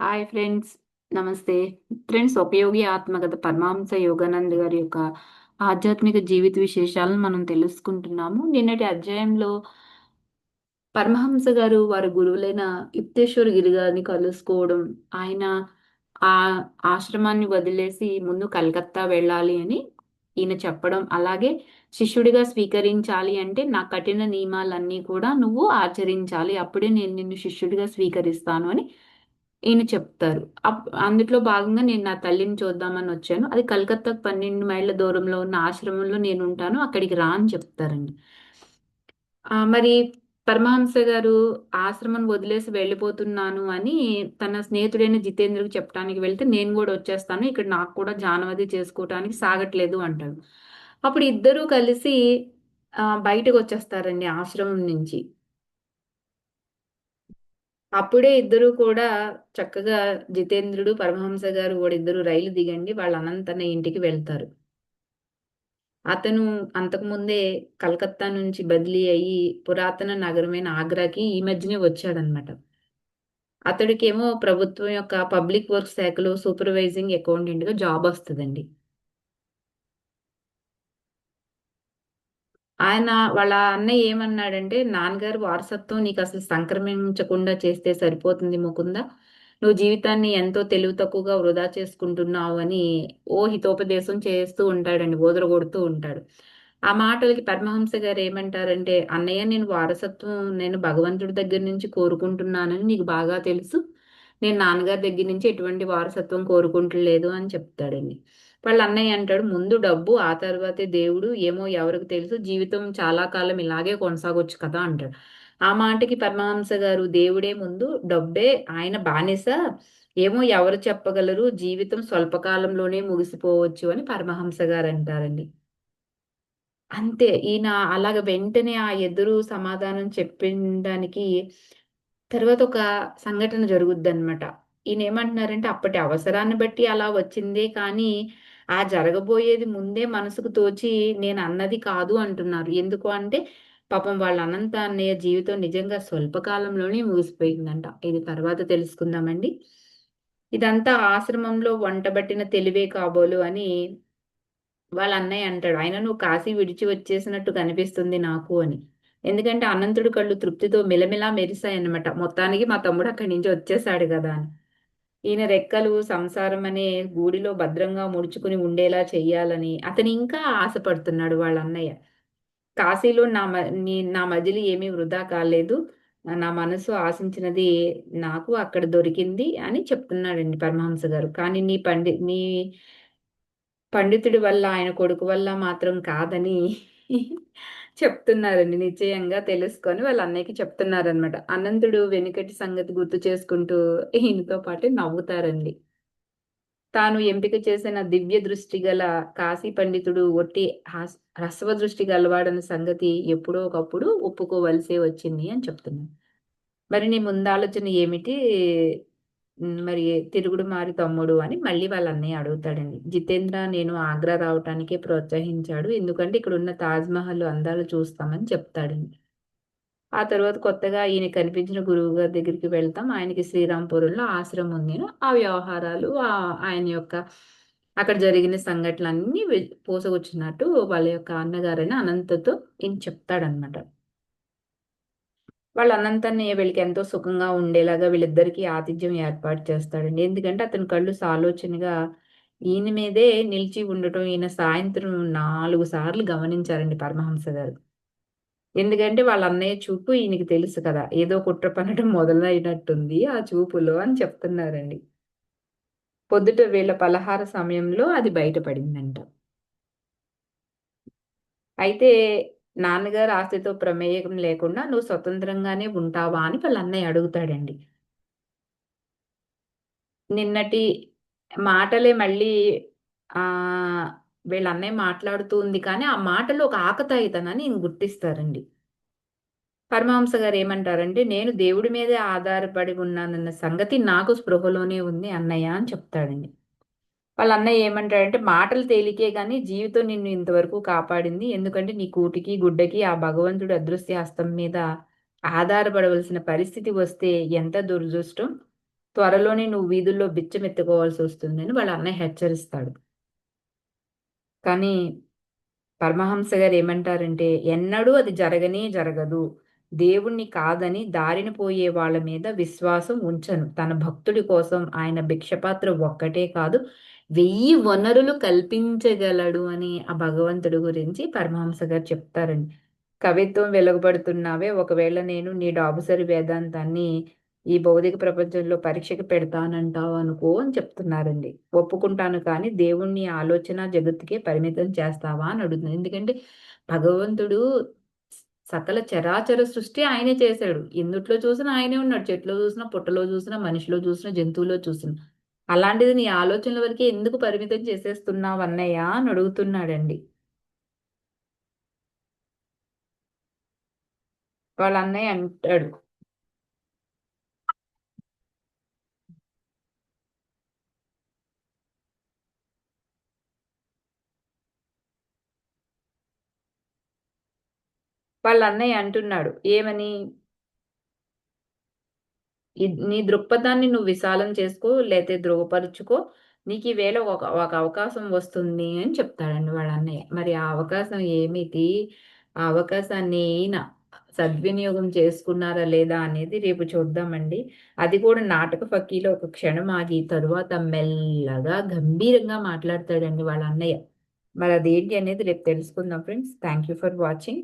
Hi friends నమస్తే. Friends ఉపయోగి ఆత్మకథ పరమహంస యోగానంద్ గారి యొక్క ఆధ్యాత్మిక జీవిత విశేషాలను మనం తెలుసుకుంటున్నాము. నిన్నటి అధ్యాయంలో పరమహంస గారు వారి గురువులైన యుక్తేశ్వర గిరి గారిని కలుసుకోవడం ఆయన ఆ ఆశ్రమాన్ని వదిలేసి ముందు కలకత్తా వెళ్ళాలి అని ఈయన చెప్పడం అలాగే శిష్యుడిగా స్వీకరించాలి అంటే నా కఠిన నియమాలన్నీ కూడా నువ్వు ఆచరించాలి అప్పుడే నేను నిన్ను శిష్యుడిగా స్వీకరిస్తాను అని ఈయన చెప్తారు. అందులో భాగంగా నేను నా తల్లిని చూద్దామని వచ్చాను. అది కలకత్తాకు పన్నెండు మైళ్ళ దూరంలో ఉన్న ఆశ్రమంలో నేను ఉంటాను. అక్కడికి రా అని చెప్తారండి. మరి పరమహంస గారు ఆశ్రమం వదిలేసి వెళ్ళిపోతున్నాను అని తన స్నేహితుడైన జితేంద్రకు చెప్పడానికి వెళ్తే నేను కూడా వచ్చేస్తాను. ఇక్కడ నాకు కూడా జానవది చేసుకోవటానికి సాగట్లేదు అంటాడు. అప్పుడు ఇద్దరూ కలిసి బయటకు వచ్చేస్తారండి ఆశ్రమం నుంచి. అప్పుడే ఇద్దరు కూడా చక్కగా జితేంద్రుడు పరమహంస గారు కూడా ఇద్దరు రైలు దిగండి వాళ్ళ అనంతన్న ఇంటికి వెళ్తారు. అతను అంతకుముందే కలకత్తా నుంచి బదిలీ అయ్యి పురాతన నగరమైన ఆగ్రాకి ఈ మధ్యనే వచ్చాడనమాట. అతడికేమో ప్రభుత్వం యొక్క పబ్లిక్ వర్క్ శాఖలో సూపర్వైజింగ్ అకౌంటెంట్గా జాబ్ వస్తుందండి. ఆయన వాళ్ళ అన్నయ్య ఏమన్నాడంటే నాన్నగారు వారసత్వం నీకు అసలు సంక్రమించకుండా చేస్తే సరిపోతుంది ముకుంద. నువ్వు జీవితాన్ని ఎంతో తెలివి తక్కువగా వృధా చేసుకుంటున్నావు అని ఓ హితోపదేశం చేస్తూ ఉంటాడండి కొడుతూ ఉంటాడు. ఆ మాటలకి పరమహంస గారు ఏమంటారంటే అన్నయ్య నేను వారసత్వం నేను భగవంతుడి దగ్గర నుంచి కోరుకుంటున్నానని నీకు బాగా తెలుసు. నేను నాన్నగారి దగ్గర నుంచి ఎటువంటి వారసత్వం కోరుకుంటలేదు అని చెప్తాడండి. వాళ్ళ అన్నయ్య అంటాడు ముందు డబ్బు ఆ తర్వాతే దేవుడు ఏమో ఎవరికి తెలుసు జీవితం చాలా కాలం ఇలాగే కొనసాగొచ్చు కదా అంటాడు. ఆ మాటకి పరమహంస గారు దేవుడే ముందు డబ్బే ఆయన బానిస ఏమో ఎవరు చెప్పగలరు జీవితం స్వల్పకాలంలోనే ముగిసిపోవచ్చు అని పరమహంస గారు అంటారండి. అంతే ఈయన అలాగ వెంటనే ఆ ఎదురు సమాధానం చెప్పడానికి తర్వాత ఒక సంఘటన జరుగుద్ది అనమాట ఈయన ఏమంటున్నారంటే అప్పటి అవసరాన్ని బట్టి అలా వచ్చిందే కానీ ఆ జరగబోయేది ముందే మనసుకు తోచి నేను అన్నది కాదు అంటున్నారు. ఎందుకు అంటే పాపం వాళ్ళ అనంత అన్నయ్య జీవితం నిజంగా స్వల్పకాలంలోనే ముగిసిపోయిందంట. ఇది తర్వాత తెలుసుకుందామండి. ఇదంతా ఆశ్రమంలో వంటబట్టిన తెలివే కాబోలు అని వాళ్ళ అన్నయ్య అంటాడు. ఆయన నువ్వు కాశీ విడిచి వచ్చేసినట్టు కనిపిస్తుంది నాకు అని. ఎందుకంటే అనంతుడు కళ్ళు తృప్తితో మిలమిలా మెరిశాయన్నమాట. మొత్తానికి మా తమ్ముడు అక్కడి నుంచి వచ్చేసాడు కదా అని. ఈయన రెక్కలు సంసారం అనే గూడిలో భద్రంగా ముడుచుకుని ఉండేలా చెయ్యాలని అతను ఇంకా ఆశపడుతున్నాడు వాళ్ళ అన్నయ్య. కాశీలో నా నీ నా మజిలి ఏమీ వృధా కాలేదు. నా మనసు ఆశించినది నాకు అక్కడ దొరికింది అని చెప్తున్నాడండి పరమహంస గారు. కానీ నీ పండి నీ పండితుడి వల్ల ఆయన కొడుకు వల్ల మాత్రం కాదని చెప్తున్నారండి నిశ్చయంగా తెలుసుకొని వాళ్ళ అన్నయ్యకి చెప్తున్నారనమాట అనంతుడు వెనుకటి సంగతి గుర్తు చేసుకుంటూ ఈయనతో పాటు నవ్వుతారండి. తాను ఎంపిక చేసిన దివ్య దృష్టి గల కాశీ పండితుడు ఒట్టి హ్రస్వ దృష్టి గలవాడన్న సంగతి ఎప్పుడో ఒకప్పుడు ఒప్పుకోవలసే వచ్చింది అని చెప్తున్నాను మరి నీ ముందాలోచన ఏమిటి? మరి తిరుగుడు మారి తమ్ముడు అని మళ్ళీ వాళ్ళ అన్నయ్య అడుగుతాడండి. జితేంద్ర నేను ఆగ్రా రావటానికే ప్రోత్సహించాడు. ఎందుకంటే ఇక్కడ ఉన్న తాజ్మహల్ అందాలు చూస్తామని చెప్తాడండి. ఆ తర్వాత కొత్తగా ఈయన కనిపించిన గురువు గారి దగ్గరికి వెళ్తాం. ఆయనకి శ్రీరాంపురంలో ఆశ్రమం ఉంది. ఆ వ్యవహారాలు ఆయన యొక్క అక్కడ జరిగిన సంఘటనలన్నీ పోసగొచ్చినట్టు వాళ్ళ యొక్క అన్నగారైన అనంతతో ఈయన చెప్తాడనమాట వాళ్ళ అనంతాన్ని వీళ్ళకి ఎంతో సుఖంగా ఉండేలాగా వీళ్ళిద్దరికీ ఆతిథ్యం ఏర్పాటు చేస్తాడండి. ఎందుకంటే అతని కళ్ళు సాలోచనగా ఈయన మీదే నిలిచి ఉండటం ఈయన సాయంత్రం నాలుగు సార్లు గమనించారండి పరమహంస గారు. ఎందుకంటే వాళ్ళ అన్నయ్య చూపు ఈయనకి తెలుసు కదా ఏదో కుట్ర పనడం మొదలైనట్టుంది ఆ చూపులో అని చెప్తున్నారండి. పొద్దుట వీళ్ళ పలహార సమయంలో అది బయటపడిందంట. అయితే నాన్నగారు ఆస్తితో ప్రమేయం లేకుండా నువ్వు స్వతంత్రంగానే ఉంటావా? అని వాళ్ళ అన్నయ్య అడుగుతాడండి. నిన్నటి మాటలే మళ్ళీ ఆ వీళ్ళ అన్నయ్య మాట్లాడుతూ ఉంది కానీ ఆ మాటలో ఒక ఆకతాయితనాన్ని గుర్తిస్తారండి. పరమహంస గారు ఏమంటారంటే నేను దేవుడి మీదే ఆధారపడి ఉన్నానన్న సంగతి నాకు స్పృహలోనే ఉంది అన్నయ్య అని చెప్తాడండి. వాళ్ళ అన్నయ్య ఏమంటాడంటే మాటలు తేలికే కానీ జీవితం నిన్ను ఇంతవరకు కాపాడింది. ఎందుకంటే నీ కూటికి గుడ్డకి ఆ భగవంతుడు అదృశ్య హస్తం మీద ఆధారపడవలసిన పరిస్థితి వస్తే ఎంత దురదృష్టం? త్వరలోనే నువ్వు వీధుల్లో బిచ్చమెత్తుకోవాల్సి వస్తుందని వాళ్ళ అన్నయ్య హెచ్చరిస్తాడు. కానీ పరమహంస గారు ఏమంటారంటే ఎన్నడూ అది జరగనే జరగదు. దేవుణ్ణి కాదని దారిన పోయే వాళ్ళ మీద విశ్వాసం ఉంచను. తన భక్తుడి కోసం ఆయన భిక్షపాత్ర ఒక్కటే కాదు వెయ్యి వనరులు కల్పించగలడు అని ఆ భగవంతుడి గురించి పరమహంస గారు చెప్తారండి. కవిత్వం వెలుగుపడుతున్నావే ఒకవేళ నేను నీ డాబుసరి వేదాంతాన్ని ఈ భౌతిక ప్రపంచంలో పరీక్షకు పెడతానంటావు అనుకో అని చెప్తున్నారండి. ఒప్పుకుంటాను కానీ దేవుణ్ణి ఆలోచన జగత్తుకే పరిమితం చేస్తావా అని అడుగుతుంది ఎందుకంటే భగవంతుడు సకల చరాచర సృష్టి ఆయనే చేశాడు. ఎందుట్లో చూసినా ఆయనే ఉన్నాడు. చెట్లో చూసినా పుట్టలో చూసినా మనిషిలో చూసినా జంతువులో చూసినా. అలాంటిది నీ ఆలోచనల వరకే ఎందుకు పరిమితం చేసేస్తున్నావు అన్నయ్య అని అడుగుతున్నాడండి. వాళ్ళ అన్నయ్య అంటాడు. వాళ్ళ అన్నయ్య అంటున్నాడు ఏమని? నీ దృక్పథాన్ని నువ్వు విశాలం చేసుకో లేతే ధృవపరుచుకో. నీకు ఈవేళ ఒక ఒక అవకాశం వస్తుంది అని చెప్తాడండి వాడు అన్నయ్య. మరి ఆ అవకాశం ఏమిటి? ఆ అవకాశాన్ని సద్వినియోగం చేసుకున్నారా లేదా అనేది రేపు చూద్దామండి. అది కూడా నాటక ఫకీలో ఒక క్షణం ఆగి తరువాత మెల్లగా గంభీరంగా మాట్లాడతాడండి వాళ్ళ అన్నయ్య. మరి అదేంటి అనేది రేపు తెలుసుకుందాం friends. Thank you for watching.